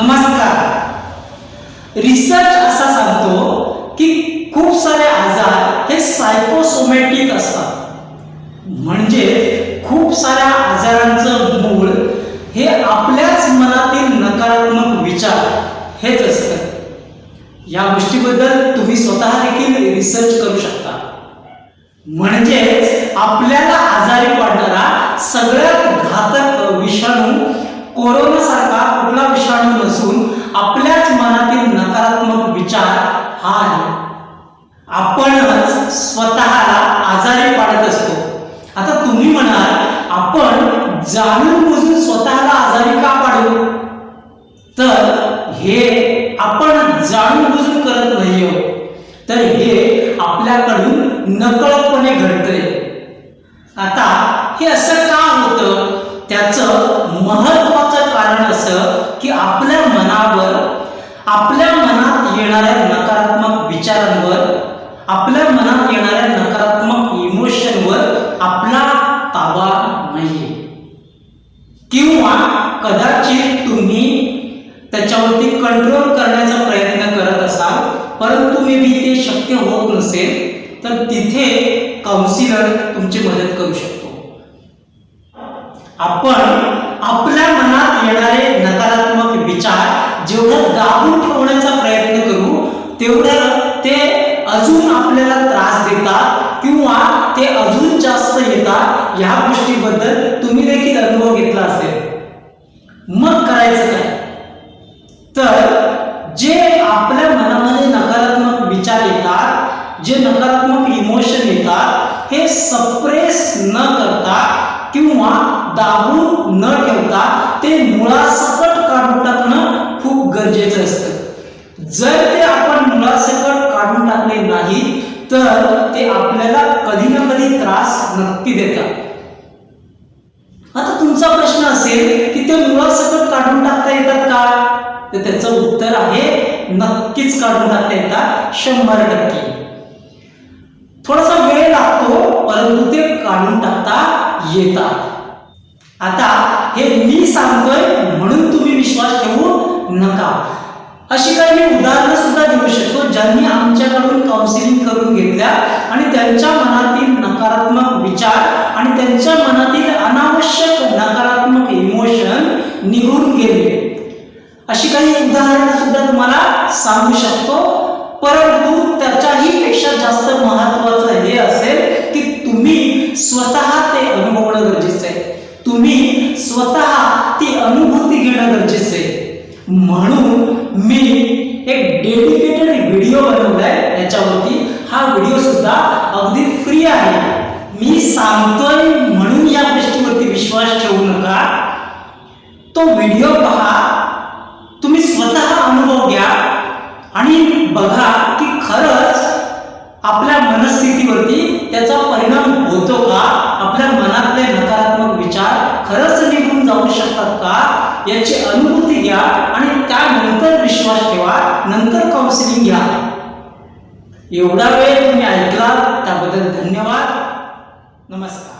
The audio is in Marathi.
नमस्कार. रिसर्च असा सांगतो की खूप सारे आजार हे सायकोसोमॅटिक असतात. म्हणजे खूप साऱ्या आजारांचं मूळ हे आपल्याच मनातील नकारात्मक विचार हेच असतं. या गोष्टीबद्दल तुम्ही स्वतः देखील रिसर्च करू शकता. म्हणजेच आपल्याला जाणून बुजून स्वतःला आजारी का पाडू? तर हे आपण जाणून बुजून करत नाही तर हे आपल्याकडून नकळतपणे घडतंय. आता हे असं का होतं? त्याचं महत्वाचं कारण असं की आपल्या मनावर आपल्या मनात येणाऱ्या नकारात्मक विचारांवर आपल्या मनात येणाऱ्या नकारात्मक इमोशनवर कदाचित तुम्ही त्याच्यावरती कंट्रोल करण्याचा प्रयत्न करत असाल परंतु मे बी ते शक्य होत नसेल तर तिथे काउन्सिलर तुमची मदत करू शकतो. आपण आपल्या मनात येणारे नकारात्मक विचार जेवढं दाबून ठेवण्याचा प्रयत्न करू तेवढं ते अजून आपल्याला त्रास देतात किंवा ते अजून जास्त येतात या गोष्टीबद्दल तुम्ही देखील अनुभव घेतला असेल. मग करायचं काय? तर जे आपल्या मनामध्ये नकारात्मक विचार येतात जे नकारात्मक इमोशन येतात हे सप्रेस न करता किंवा दाबून न ठेवता ते मुळासकट काढून टाकणं खूप गरजेचं असतं. जर ते आपण मुळासकट काढून टाकले नाही तर ते आपल्याला कधी ना कधी त्रास नक्की देतात. असेल की ते मुळासकट काढून टाकता येतात का? तर त्याचं उत्तर आहे नक्कीच काढून टाकता येतात शंभर टक्के. थोडासा वेळ लागतो परंतु ते काढून टाकता येतात. आता हे मी सांगतोय म्हणून तुम्ही विश्वास ठेवू नका. अशी काही मी उदाहरणं सुद्धा देऊ शकतो ज्यांनी आमच्याकडून काउन्सिलिंग करून घेतल्या आणि त्यांच्या मनातील नकारात्मक विचार आणि त्यांच्या मनातील अनावश्यक नकारात्मक इमोशन निघून गेले अशी काही उदाहरणं सुद्धा तुम्हाला सांगू शकतो. परंतु त्याच्याही पेक्षा जास्त महत्वाचं हे असेल की तुम्ही स्वतः ते अनुभवणं गरजेचं आहे. तुम्ही स्वतः ती अनुभूती घेणं गरजेचं आहे. म्हणून मी एक डेडिकेटेड व्हिडिओ बनवलाय याच्यावरती. हा व्हिडिओ सुद्धा अगदी फ्री आहे. मी सांगतोय म्हणून या गोष्टीवरती विश्वास ठेवू नका. तो व्हिडिओ पहा तुम्ही स्वतः अनुभव घ्या आणि बघा की खरंच आपल्या मनस्थितीवरती त्याचा परिणाम होतो का? आपल्या मनातले नकारात्मक विचार खरंच निघून जाऊ शकतात का? याची अनुभूती घ्या आणि त्यानंतर विश्वास ठेवा नंतर काउन्सिलिंग घ्या. एवढा वेळ तुम्ही ऐकला त्याबद्दल धन्यवाद. नमस्कार.